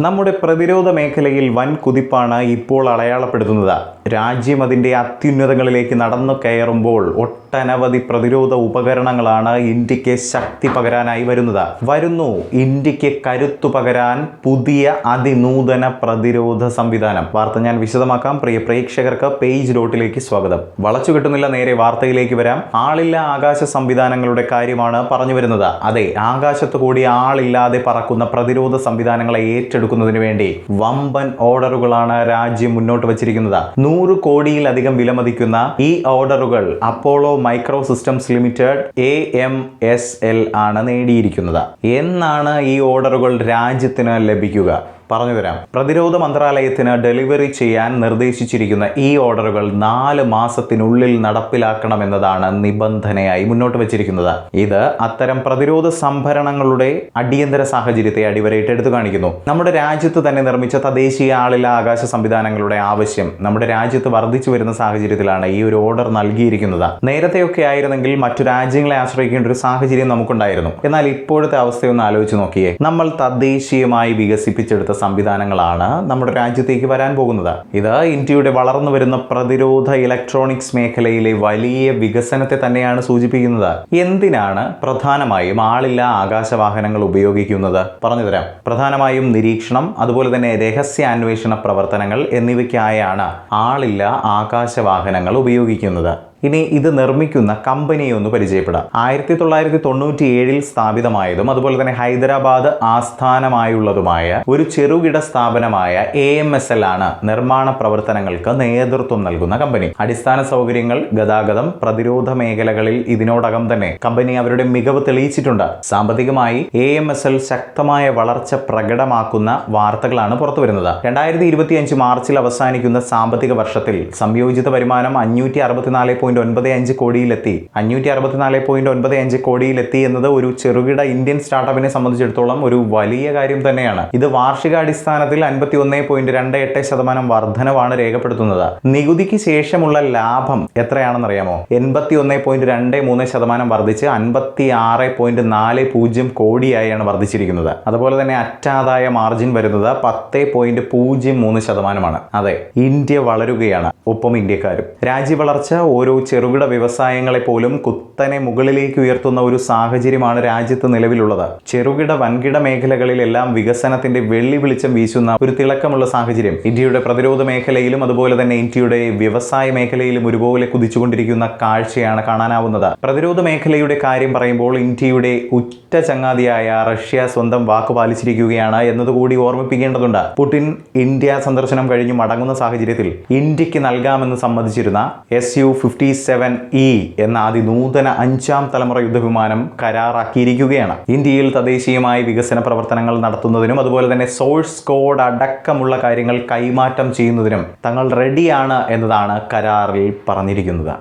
നമ്മുടെ പ്രതിരോധ മേഖലയിൽ വൻ കുതിപ്പാണ് ഇപ്പോൾ അടയാളപ്പെടുത്തുന്നത്. രാജ്യം അതിന്റെ അത്യുന്നതങ്ങളിലേക്ക് നടന്നു കയറുമ്പോൾ ഒട്ടനവധി പ്രതിരോധ ഉപകരണങ്ങളാണ് ഇന്ത്യയ്ക്ക് ശക്തി പകരാനായി വരുന്നത്. വരുന്നു ഇന്ത്യയ്ക്ക് കരുത്തു പകരാൻ പുതിയ അതിനൂതന പ്രതിരോധ സംവിധാനം. വാർത്ത ഞാൻ വിശദമാക്കാം. പ്രിയ പ്രേക്ഷകർക്ക് പേജ് ഡോട്ടിലേക്ക് സ്വാഗതം. വളച്ചു കിട്ടുന്നില്ല നേരെ വാർത്തയിലേക്ക് വരാം. ആളില്ല ആകാശ സംവിധാനങ്ങളുടെ കാര്യമാണ് പറഞ്ഞു വരുന്നത്. അതെ ആകാശത്തു കൂടി ആളില്ലാതെ പറക്കുന്ന പ്രതിരോധ സംവിധാനങ്ങളെ ഏറ്റെടുക്കുന്നതിന് വേണ്ടി വമ്പൻ ഓർഡറുകളാണ് രാജ്യം മുന്നോട്ട് വച്ചിരിക്കുന്നത്. നൂറ് കോടിയിലധികം വിലമതിക്കുന്ന ഈ ഓർഡറുകൾ Apollo micro systems limited A M S L ആണ് നേടിയിരിക്കുന്നത്. എന്നാണ് ഈ ഓർഡറുകൾ രാജ്യത്തിന് ലഭിക്കുക. പറഞ്ഞു തരാം പ്രതിരോധ മന്ത്രാലയത്തിന് ഡെലിവറി ചെയ്യാൻ നിർദ്ദേശിച്ചിരിക്കുന്ന ഈ ഓർഡറുകൾ നാല് മാസത്തിനുള്ളിൽ നടപ്പിലാക്കണമെന്നതാണ് നിബന്ധനയായി മുന്നോട്ട് വച്ചിരിക്കുന്നത്. ഇത് അത്തരം പ്രതിരോധ സംഭരണങ്ങളുടെ അടിയന്തര സാഹചര്യത്തെ അടിവരയിട്ട് എടുത്തു കാണിക്കുന്നു. നമ്മുടെ രാജ്യത്ത് തന്നെ നിർമ്മിച്ച തദ്ദേശീയ ആളില ആകാശ സംവിധാനങ്ങളുടെ ആവശ്യം നമ്മുടെ രാജ്യത്ത് വർദ്ധിച്ചു വരുന്ന സാഹചര്യത്തിലാണ് ഈ ഒരു ഓർഡർ നൽകിയിരിക്കുന്നത്. നേരത്തെയൊക്കെ ആയിരുന്നെങ്കിൽ മറ്റു രാജ്യങ്ങളെ ആശ്രയിക്കേണ്ട ഒരു സാഹചര്യം നമുക്കുണ്ടായിരുന്നു. എന്നാൽ ഇപ്പോഴത്തെ അവസ്ഥയൊന്ന് ആലോചിച്ച് നോക്കിയേ. നമ്മൾ തദ്ദേശീയമായി വികസിപ്പിച്ചെടുത്ത സംവിധാനങ്ങളാണ് നമ്മുടെ രാജ്യത്തേക്ക് വരാൻ പോകുന്നത്. ഇത് ഇന്ത്യയുടെ വളർന്നു വരുന്ന പ്രതിരോധ ഇലക്ട്രോണിക്സ് മേഖലയിലെ വലിയ വികസനത്തെ തന്നെയാണ് സൂചിപ്പിക്കുന്നത്. എന്തിനാണ് പ്രധാനമായും ആളില്ല ആകാശവാഹനങ്ങൾ ഉപയോഗിക്കുന്നത്? പറഞ്ഞു തരാം. പ്രധാനമായും നിരീക്ഷണം അതുപോലെ തന്നെ രഹസ്യാന്വേഷണ പ്രവർത്തനങ്ങൾ എന്നിവയ്ക്കായാണ് ആളില്ല ആകാശവാഹനങ്ങൾ ഉപയോഗിക്കുന്നത്. ഇനി ഇത് നിർമ്മിക്കുന്ന കമ്പനിയെ ഒന്ന് പരിചയപ്പെടാം. ആയിരത്തി തൊള്ളായിരത്തി തൊണ്ണൂറ്റി ഏഴിൽ സ്ഥാപിതമായതും അതുപോലെ തന്നെ ഹൈദരാബാദ് ആസ്ഥാനമായുള്ളതുമായ ഒരു ചെറുകിട സ്ഥാപനമായ എ എം എസ് എൽ ആണ് നിർമ്മാണ പ്രവർത്തനങ്ങൾക്ക് നേതൃത്വം നൽകുന്ന കമ്പനി. അടിസ്ഥാന സൗകര്യങ്ങൾ ഗതാഗതം പ്രതിരോധ മേഖലകളിൽ ഇതിനോടകം തന്നെ കമ്പനി അവരുടെ മികവ് തെളിയിച്ചിട്ടുണ്ട്. സാമ്പത്തികമായി എ എം എസ് എൽ ശക്തമായ വളർച്ച പ്രകടമാക്കുന്ന വാർത്തകളാണ് പുറത്തു വരുന്നത് രണ്ടായിരത്തി ഇരുപത്തിയഞ്ച് മാർച്ചിൽ അവസാനിക്കുന്ന സാമ്പത്തിക വർഷത്തിൽ സംയോജിത വരുമാനം അഞ്ഞൂറ്റി അറുപത്തിനാല് പോയിന്റ് ഒൻപത് അഞ്ച് കോടിയിലെത്തി. അഞ്ഞൂറ്റി അറുപത്തിനാല് പോയിന്റ് ഒൻപത് അഞ്ച് കോടിയിലെത്തി എന്നത് ഒരു ചെറുകിട ഇന്ത്യൻ സ്റ്റാർട്ടപ്പിനെ സംബന്ധിച്ചിടത്തോളം ഒരു വലിയ കാര്യം തന്നെയാണ്. ഇത് വാർഷികാടിസ്ഥാനത്തിൽ അൻപത്തി ഒന്ന് പോയിന്റ് രണ്ട് എട്ട് ശതമാനം വർധനവാണ് രേഖപ്പെടുത്തുന്നത്. നികുതിക്ക് ശേഷമുള്ള ലാഭം എത്രയാണെന്ന് അറിയാമോ എൺപത്തി ഒന്ന് പോയിന്റ് രണ്ട് മൂന്ന് ശതമാനം വർദ്ധിച്ച് അൻപത്തി ആറ് പോയിന്റ് നാല് പൂജ്യം കോടിയായാണ് വർദ്ധിച്ചിരിക്കുന്നത്. അതുപോലെ തന്നെ അറ്റാദായ മാർജിൻ വരുന്നത് പത്ത് പോയിന്റ് പൂജ്യം മൂന്ന് ശതമാനമാണ്. അതെ ഇന്ത്യ വളരുകയാണ്. ഒപ്പം ഇന്ത്യക്കാരും. രാജ്യ വളർച്ച ഓരോ ചെറുകിട വ്യവസായങ്ങളെ പോലും കുത്തനെ മുകളിലേക്ക് ഉയർത്തുന്ന ഒരു സാഹചര്യമാണ് രാജ്യത്ത് നിലവിലുള്ളത്. ചെറുകിട വൻകിട മേഖലകളിലെല്ലാം വികസനത്തിന്റെ വെള്ളി വെളിച്ചം വീശുന്ന ഒരു തിളക്കമുള്ള സാഹചര്യം. ഇന്ത്യയുടെ പ്രതിരോധ മേഖലയിലും അതുപോലെ തന്നെ ഇന്ത്യയുടെ വ്യവസായ മേഖലയിലും ഒരുപോലെ കുതിച്ചുകൊണ്ടിരിക്കുന്ന കാഴ്ചയാണ് കാണാനാവുന്നത്. പ്രതിരോധ മേഖലയുടെ കാര്യം പറയുമ്പോൾ ഇന്ത്യയുടെ ഉറ്റ ചങ്ങാതിയായ റഷ്യ സ്വന്തം വാക്ക് പാലിച്ചിരിക്കുകയാണ് എന്നതുകൂടി ഓർമ്മിപ്പിക്കേണ്ടതുണ്ട്. പുടിൻ ഇന്ത്യ സന്ദർശനം കഴിഞ്ഞു മടങ്ങുന്ന സാഹചര്യത്തിൽ ഇന്ത്യയ്ക്ക് നൽകാമെന്ന് സമ്മതിച്ചിരുന്ന S U fifty seven E എന്ന അതിനൂതന അഞ്ചാം തലമുറ യുദ്ധവിമാനം കരാറാക്കിയിരിക്കുകയാണ്. ഇന്ത്യയിൽ തദ്ദേശീയമായി വികസന പ്രവർത്തനങ്ങൾ നടത്തുന്നതിനും അതുപോലെ തന്നെ സോഴ്സ് കോഡ് അടക്കമുള്ള കാര്യങ്ങൾ കൈമാറ്റം ചെയ്യുന്നതിനും തങ്ങൾ റെഡിയാണ് എന്നതാണ് കരാറിൽ പറഞ്ഞിരിക്കുന്നത്.